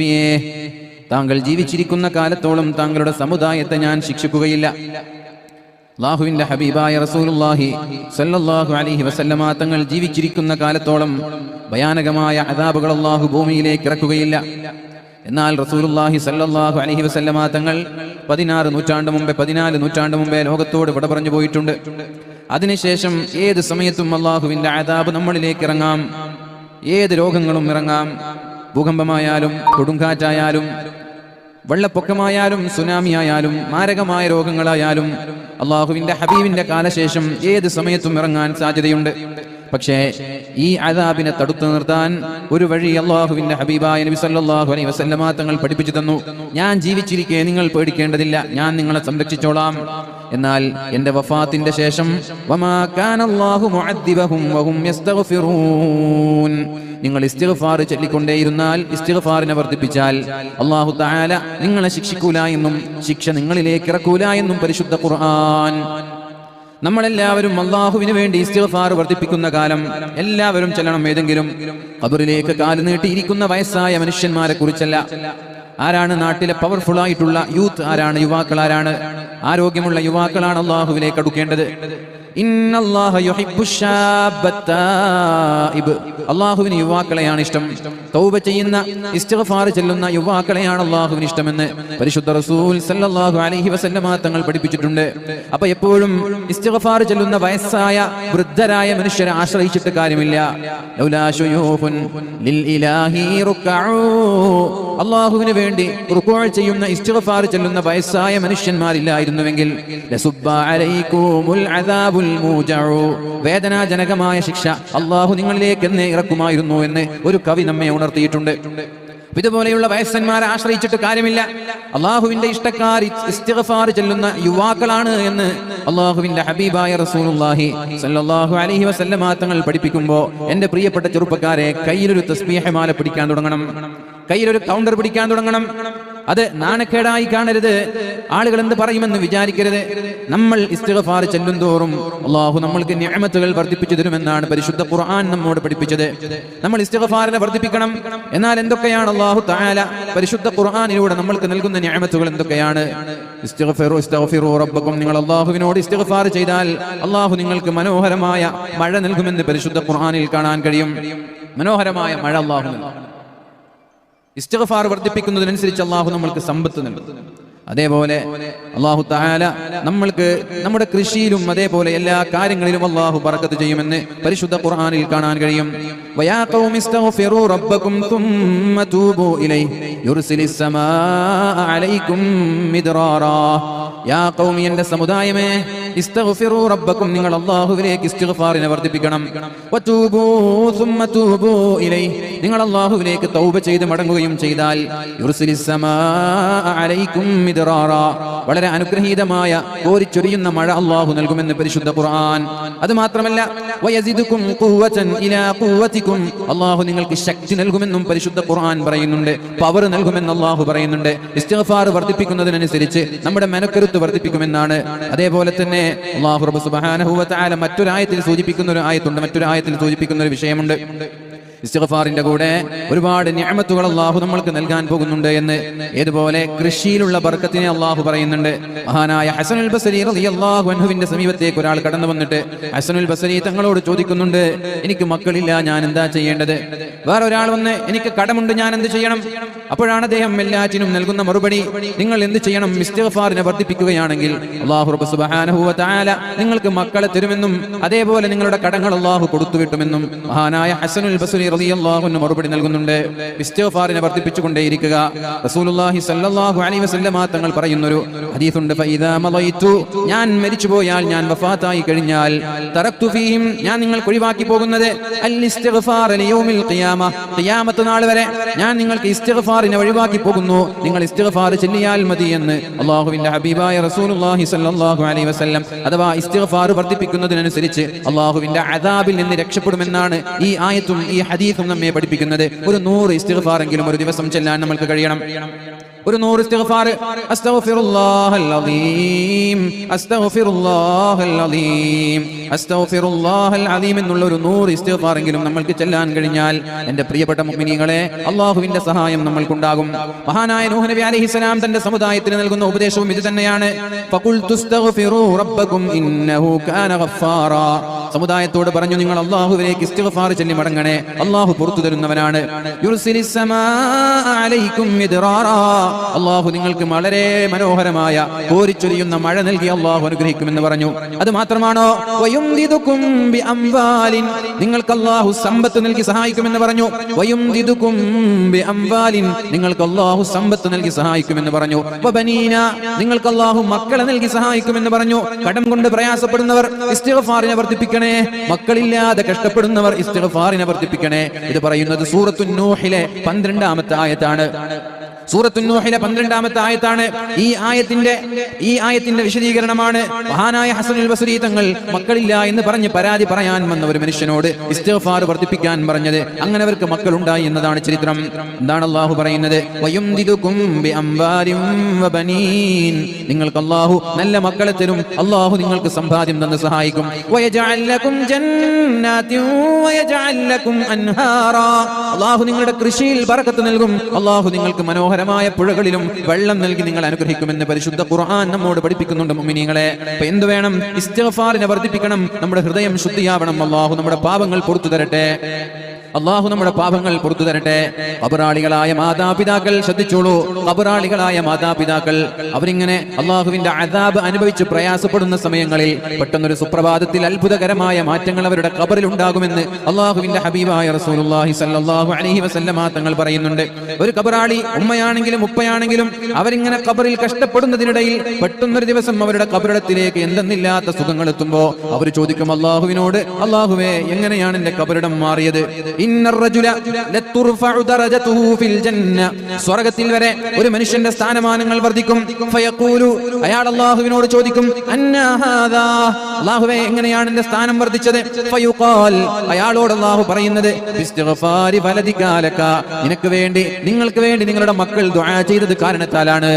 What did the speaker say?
നബിയേ താങ്കൾ ജീവിച്ചിരിക്കുന്ന കാലത്തോളം താങ്കളുടെ സമുദായത്തെ ഞാൻ ശിക്ഷിക്കുകയില്ല. അള്ളാഹുവിന്റെ ഹബീബായ റസൂലുള്ളാഹി സല്ലല്ലാഹു അലൈഹി വസല്ലമ തങ്ങൾ ജീവിച്ചിരിക്കുന്ന കാലത്തോളം ഭയാനകമായ അദാബുകൾ അള്ളാഹു ഭൂമിയിലേക്ക് ഇറക്കുകയില്ല. എന്നാൽ റസൂലുള്ളാഹി സല്ലല്ലാഹു അലൈഹി വസല്ലമ തങ്ങൾ പതിനാറ് നൂറ്റാണ്ട് മുമ്പേ പതിനാല് നൂറ്റാണ്ട് മുമ്പേ ലോകത്തോട് വിട പറഞ്ഞു പോയിട്ടുണ്ട്. അതിനുശേഷം ഏത് സമയത്തും അള്ളാഹുവിന്റെ അദാബ് നമ്മളിലേക്ക് ഇറങ്ങാം. ഏത് രോഗങ്ങളും ഇറങ്ങാം. ഭൂകമ്പമായാലും കൊടുങ്കാറ്റായാലും വെള്ളപ്പൊക്കമായാലും സുനാമി ആയാലും മാരകമായ രോഗങ്ങളായാലും അള്ളാഹുവിന്റെ ഹബീബിന്റെ കാലശേഷം ഏത് സമയത്തും ഇറങ്ങാൻ സാധ്യതയുണ്ട്. പക്ഷേ ഈ അദാബിനെ തടുത്തു നിർത്താൻ ഒരു വഴി അള്ളാഹുവിന്റെ ഹബീബായ നബി സല്ലാഹു അലൈ വസല്ലമ തങ്ങൾ പഠിപ്പിച്ചു തന്നു. ഞാൻ ജീവിച്ചിരിക്കെ നിങ്ങൾ പേടിക്കേണ്ടതില്ല. ഞാൻ നിങ്ങളെ സംരക്ഷിച്ചോളാം. എന്നാൽ എന്റെ വഫാത്തിന്റെ ശേഷം നിങ്ങൾ ഇസ്തിഗ്ഫാർ ചൊല്ലിക്കൊണ്ടേയിരുന്നാൽ ഇസ്തിഗ്ഫാറിനെ വർദ്ധിപ്പിച്ചാൽ അള്ളാഹു തആല നിങ്ങളെ ശിക്ഷിക്കൂല എന്നും ശിക്ഷ നിങ്ങളിലേക്ക് ഇറക്കൂല എന്നും പരിശുദ്ധ ഖുർആൻ നമ്മളെല്ലാവരും അള്ളാഹുവിന് വേണ്ടി ഇസ്തിഗ്ഫാർ വർദ്ധിപ്പിക്കുന്ന കാലം എല്ലാവരും ചെല്ലണം ഏതെങ്കിലും കബറിലേക്ക് കാൽ നീട്ടിയിരിക്കുന്ന വയസ്സായ മനുഷ്യന്മാരെ കുറിച്ചല്ല ആരാണ് നാട്ടിലെ പവർഫുൾ ആയിട്ടുള്ള യൂത്ത് ആരാണ് യുവാക്കൾ ആരാണ് ആരോഗ്യമുള്ള യുവാക്കളാണ് അള്ളാഹുവിലേക്ക് അടുക്കേണ്ടത്. അള്ളാഹുവിന് യുവാക്കളെയാണ് ഇഷ്ടം. തൗബ ചെയ്യുന്ന ഇസ്തിഗ്ഫാർ ചെല്ലുന്ന യുവാക്കളെയാണ് അള്ളാഹുവിന് ഇഷ്ടമെന്ന് പരിശുദ്ധ റസൂൽ സല്ലല്ലാഹു അലൈഹി വസല്ലമ തങ്ങൾ പഠിപ്പിച്ചിട്ടുണ്ട്. അപ്പൊ എപ്പോഴും ഇസ്തിഗ്ഫാർ ചെല്ലുന്ന വയസ്സായ വൃദ്ധരായ മനുഷ്യരെ ആശ്രയിച്ചിട്ട് കാര്യമില്ല. ലൗലാ ലിൽ ഇലാഹി. അള്ളാഹുവിന് വേണ്ടി റുക്കോൾ ചെയ്യുന്ന ഇസ്തിഗ്ഫാർ ചെല്ലുന്ന വയസ്സായ മനുഷ്യന്മാരില്ലായിരുന്നുവെങ്കിൽ. വേദനാജനകമായ ശിക്ഷ അള്ളാഹു നിങ്ങളിലേക്ക് എന്നെ ഇറക്കുമായിരുന്നു എന്ന് ഒരു കവി നമ്മെ ഉണർത്തിയിട്ടുണ്ട്. ഇതുപോലെയുള്ള വയസ്സന്മാരെ ആശ്രയിച്ചിട്ട് കാര്യമില്ല. അള്ളാഹുവിന്റെ ഇഷ്ടക്കാർ ഇസ്തിഗ്ഫാർ ചെല്ലുന്ന യുവാക്കളാണ് എന്ന് അള്ളാഹുവിന്റെ ഹബീബായ റസൂലുള്ളാഹി സല്ലല്ലാഹു അലൈഹി വസല്ലമ തങ്ങൾ പഠിപ്പിക്കുമ്പോൾ എന്റെ പ്രിയപ്പെട്ട ചെറുപ്പക്കാരെ കയ്യിലൊരു തസ്ബീഹമാല പിടിക്കാൻ തുടങ്ങണം. കയ്യിലൊരു കൗണ്ടർ പിടിക്കാൻ തുടങ്ങണം. അത് നാണക്കേടായി കാണരുത്. ആളുകൾ എന്ത് പറയുമെന്ന് വിചാരിക്കരുത്. നമ്മൾ ഇസ്തിഗ്ഫാർ ചെല്ലും തോറും അള്ളാഹു നമ്മൾക്ക് നിഅമത്തുകൾ വർദ്ധിപ്പിച്ചു തരുമെന്നാണ് പരിശുദ്ധ ഖുർആൻ നമ്മോട് പഠിപ്പിച്ചത്. നമ്മൾ ഇസ്തിഗ്ഫാറിനെ വർദ്ധിപ്പിക്കണം. എന്നാൽ എന്തൊക്കെയാണ് അള്ളാഹു തആല പരിശുദ്ധ ഖുർആാനിലൂടെ നമ്മൾക്ക് നൽകുന്ന നിഅമത്തുകൾ എന്തൊക്കെയാണ്? നിങ്ങൾ അള്ളാഹുവിനോട് ഇസ്തിഗ്ഫാർ ചെയ്താൽ അള്ളാഹു നിങ്ങൾക്ക് മനോഹരമായ മഴ നൽകുമെന്ന് പരിശുദ്ധ ഖുർആാനിൽ കാണാൻ കഴിയും. മനോഹരമായ മഴ അള്ളാഹു നൽകും. ഇസ്തിഗ്ഫാർ വർദ്ധിപ്പിക്കുന്നതിനനുസരിച്ച് അള്ളാഹു നമ്മൾക്ക് സമ്പത്ത് നൽകും. അതേപോലെ അള്ളാഹു താല നമ്മൾക്ക് നമ്മുടെ കൃഷിയിലും അതേപോലെ എല്ലാ കാര്യങ്ങളിലും അള്ളാഹു പറക്കത്ത് ചെയ്യുമെന്ന് പരിശുദ്ധ ഖുർആാനിൽ കാണാൻ കഴിയും. സമുദായമേ റബ്ബക്കും നിങ്ങൾ അള്ളാഹുവിലേക്ക് വർദ്ധിപ്പിക്കണം. നിങ്ങൾ അള്ളാഹുവിലേക്ക് തൗബ ചെയ്ത് മടങ്ങുകയും ചെയ്താൽ വളരെ അനുഗ്രഹീതമായ കോരിച്ചൊരിയുന്ന മഴ അള്ളാഹു നൽകുമെന്ന് പരിശുദ്ധ ഖുർആൻ. അത് മാത്രമല്ല അള്ളാഹു നിങ്ങൾക്ക് ശക്തി നൽകുമെന്നും പരിശുദ്ധ ഖുർആൻ പറയുന്നുണ്ട് പവർ നൽകുമെന്ന് അള്ളാഹു പറയുന്നുണ്ട്. ഇസ്തിഗ്ഫാർ വർദ്ധിപ്പിക്കുന്നതിനനുസരിച്ച് നമ്മുടെ മെനക്കരുത്ത് വർദ്ധിപ്പിക്കുമെന്നാണ്. അതേപോലെ തന്നെ അള്ളാഹു റബ്ബ് സുബ്ഹാനഹു വ തആല മറ്റൊരായത്തിൽ സൂചിപ്പിക്കുന്ന ഒരു ആയത്തുണ്ട് മറ്റൊരു ആയത്തിൽ സൂചിപ്പിക്കുന്ന ഒരു വിഷയമുണ്ട്. ഇസ്തിഗ്ഫാറിന്റെ കൂടെ ഒരുപാട് നിഅമത്തുകൾ അള്ളാഹു നമ്മൾക്ക് നൽകാൻ പോകുന്നുണ്ട് എന്ന് ഏതുപോലെ കൃഷിയിലുള്ള ബർക്കത്തിനെ അള്ളാഹു പറയുന്നുണ്ട്. മഹാനായ ഹസനുൽ ബസരി റളിയല്ലാഹു അൻഹുവിന്റെ സമീപത്തേക്ക് ഒരാൾ കടന്നു വന്നിട്ട് ഹസനുൽ ബസരി തങ്ങളോട് ചോദിക്കുന്നുണ്ട് എനിക്ക് മക്കളില്ല ഞാൻ എന്താ ചെയ്യേണ്ടത്? വേറെ ഒരാൾ വന്ന് എനിക്ക് കടമുണ്ട് ഞാൻ എന്ത് ചെയ്യണം? അപ്പോഴാണ് അദ്ദേഹം എല്ലാറ്റിനും നൽകുന്ന മറുപടി. നിങ്ങൾ എന്ത് ചെയ്യണം? ഇസ്തിഗ്ഫാറിനെ വർദ്ധിപ്പിക്കുകയാണെങ്കിൽ അള്ളാഹു റബ്ബ് സുബ്ഹാനഹു വ തആല നിങ്ങൾക്ക് മക്കളെ തരുമെന്നും അതേപോലെ നിങ്ങളുടെ കടങ്ങൾ അള്ളാഹു കൊടുത്തുവിട്ടുമെന്നും മഹാനായ ഹസനുൽ ബസരി റളിയല്ലാഹു അൻഹു മറുപടി നൽകുന്നുണ്ട്. ഇസ്തിഗ്ഫാറിനെ വർദ്ധിപ്പിച്ചുകൊണ്ടേയിരിക്കുക. റസൂലുള്ളാഹി സ്വല്ലല്ലാഹു അലൈഹി വസല്ലമ തങ്ങൾ പറയുന്നൊരു ഹദീസുണ്ട്. ഫൈദാ മളൈതു ഞാൻ മരിച്ചുപോയാൽ ഞാൻ വഫാത്തായി കഴിഞ്ഞാൽ തറക്തു ഫീഹിം ഞാൻ നിങ്ങൾക്ക് ഒഴിവാക്കി പോകുന്നത് അൽ ഇസ്തിഗ്ഫാർ ലിയൗമിൽ ഖിയാമ ഖിയാമത്ത് നാൾ വരെ. ഞാൻ നിങ്ങൾക്ക് ഇസ്തിഗ്ഫാറിനെ ഒഴിവാക്കി പോകുന്നു. നിങ്ങൾ ഇസ്തിഗ്ഫാർ ചെല്ലിയാൽ മതി എന്ന് അള്ളാഹുവിന്റെ ഹബീബായ റസൂലുള്ളാഹി സ്വല്ലല്ലാഹു അലൈഹി വസല്ലം അഥവാ ഇസ്തിഗ്ഫാർ വർദ്ധിപ്പിക്കുന്നതിനനുസരിച്ച് അള്ളാഹുവിന്റെ അദാബിൽ നിന്ന് രക്ഷപ്പെടുമെന്നാണ് ഈ ആയത്തും ഈ ഹദീസും നമ്മെ പഠിപ്പിക്കുന്നത്. ഒരു നൂറ് ഇസ്തിഗ്ഫാറെങ്കിലും ഒരു ദിവസം ചെല്ലാൻ നമ്മൾക്ക് കഴിയണം. ഒരു നൂറ് ഇസ്തിഗ്ഫാർ. അസ്തഗ്ഫിറുല്ലാഹൽ അലീം അസ്തഗ്ഫിറുല്ലാഹൽ അലീം അസ്തഗ്ഫിറുല്ലാഹൽ അലീം എന്നുള്ള ഒരു നൂറ് ഇസ്തിഗ്ഫാറെങ്കിലും നമ്മൾക്ക് ചെല്ലാൻ കഴിഞ്ഞാൽ എന്റെ പ്രിയപ്പെട്ട മുഅ്മിനീങ്ങളെ അള്ളാഹുവിന്റെ സഹായം നമ്മൾക്കുണ്ടാകും. മഹാനായ നൂഹ് നബി അലൈഹിസ്സലാം തന്റെ സമുദായത്തിന് നൽകുന്ന ഉപദേശവും ഇത് തന്നെയാണ്. ഫഖുൽതു ഇസ്തഗ്ഫിറൂ റബ്ബക്കും ഇന്നഹു കാന ഗഫാറാ. സമുദായത്തോട് പറഞ്ഞു നിങ്ങൾ അള്ളാഹുവിലേക്ക് ഇസ്തിഗ്ഫാർ ചൊല്ലി മടങ്ങണേ അള്ളാഹു പുറത്തു തരുന്നവനാണ്. അള്ളാഹു നിങ്ങൾക്ക് വളരെ മനോഹരമായ കോരിച്ചൊരിയുന്ന മഴ നൽകി അള്ളാഹു അനുഗ്രഹിക്കുമെന്ന് പറഞ്ഞു അത് മാത്രമാണോ. നിങ്ങൾക്ക് അള്ളാഹു സമ്പത്ത് നൽകി സഹായിക്കുമെന്ന് പറഞ്ഞു. നിങ്ങൾക്ക് അള്ളാഹു സമ്പത്ത് നൽകി സഹായിക്കുമെന്ന് പറഞ്ഞു. നിങ്ങൾക്ക് അള്ളാഹു മക്കളെ നൽകി സഹായിക്കുമെന്ന് പറഞ്ഞു കടം കൊണ്ട് പ്രയാസപ്പെടുന്നവർ വർദ്ധിപ്പിക്കണേ മക്കളില്ലാതെ കഷ്ടപ്പെടുന്നവർ ഇസ്തിഫാറിനെ വർദ്ധിപ്പിക്കണേ. ഇത് പറയുന്നത് സൂറത്തു നൂഹിലെ പന്ത്രണ്ടാമത്തെ ആയത്താണ്. സൂറത്തു നൂഹിലെ പന്ത്രണ്ടാമത്തെ ആയത്താണ്. ഈ ആയത്തിന്റെ ഈ ആയത്തിന്റെ വിശദീകരണമാണ്. മഹാനായ ഹസനുൽ ബസ്രി തങ്ങൾ മക്കളില്ല എന്ന് പറഞ്ഞ് പരാതി പറയാൻ വന്ന ഒരു മനുഷ്യനോട് ഇസ്തഫാർ വർദ്ധിപ്പിക്കാൻ പറഞ്ഞത് അങ്ങനെ അവർക്ക് മക്കളുണ്ടായി എന്നതാണ് ചരിത്രം. എന്താണ് അള്ളാഹു പറയുന്നത്. നിങ്ങൾക്ക് അള്ളാഹു നല്ല മക്കളെ തരും. അള്ളാഹു നിങ്ങൾക്ക് സമ്പാദ്യം തന്ന് സഹായിക്കും. അള്ളാഹു നിങ്ങളുടെ കൃഷിയിൽ പറക്കത്ത് നൽകും. അള്ളാഹു നിങ്ങൾക്ക് മനോഹരമായ പുഴകളിലും വെള്ളം നൽകി നിങ്ങൾ അനുഗ്രഹിക്കുമെന്ന് പരിശുദ്ധ ഖുർആൻ നമ്മോട് പഠിപ്പിക്കുന്നുണ്ട് മുഅ്മിനീങ്ങളെ. അപ്പൊ എന്ത് വേണം? ഇസ്തിഗ്ഫാറിനെ വർദ്ധിപ്പിക്കണം. നമ്മുടെ ഹൃദയം ശുദ്ധിയാവണം. അള്ളാഹു നമ്മുടെ പാപങ്ങൾ പുറത്തു തരട്ടെ അള്ളാഹു നമ്മുടെ പാപങ്ങൾ പുറത്തു തരട്ടെ. കബറാളികളായ മാതാപിതാക്കൾ ശ്രദ്ധിച്ചോളൂ. കബറാളികളായ മാതാപിതാക്കൾ അവരിങ്ങനെ അള്ളാഹുവിന്റെ അതാബ് അനുഭവിച്ച് പ്രയാസപ്പെടുന്ന സമയങ്ങളിൽ പെട്ടെന്നൊരു സുപ്രഭാതത്തിൽ അത്ഭുതകരമായ മാറ്റങ്ങൾ അവരുടെ കബറിൽ ഉണ്ടാകുമെന്ന് അള്ളാഹുവിന്റെ ഹബീബായ റസൂലുള്ളാഹി സല്ലല്ലാഹു അലൈഹി വസല്ലമ തങ്ങൾ പറയുന്നുണ്ട്. ഒരു കബറാളി ഉമ്മയാണെങ്കിലും ഉപ്പയാണെങ്കിലും അവരിങ്ങനെ കബറിൽ കഷ്ടപ്പെടുന്നതിനിടയിൽ പെട്ടെന്നൊരു ദിവസം അവരുടെ കബറിടത്തിലേക്ക് എന്തെന്നില്ലാത്ത സുഖങ്ങൾ എത്തുമ്പോ അവർ ചോദിക്കും അള്ളാഹുവിനോട് അള്ളാഹുവേ എങ്ങനെയാണ് എന്റെ കബറിടം മാറിയത്? സ്വർഗത്തിൽ വരെ ഒരു മനുഷ്യന്റെ സ്ഥാനമാനങ്ങൾ വർദ്ധിക്കും. അയാൾ അള്ളാഹുവിനോട് ചോദിക്കും എങ്ങനെയാണ് എന്റെ സ്ഥാനം വർദ്ധിച്ചത്? അയാളോട് അള്ളാഹു പറയുന്നത് നിനക്ക് വേണ്ടി നിങ്ങൾക്ക് വേണ്ടി നിങ്ങളുടെ മക്കൾ ചെയ്തത് കാരണത്താലാണ്.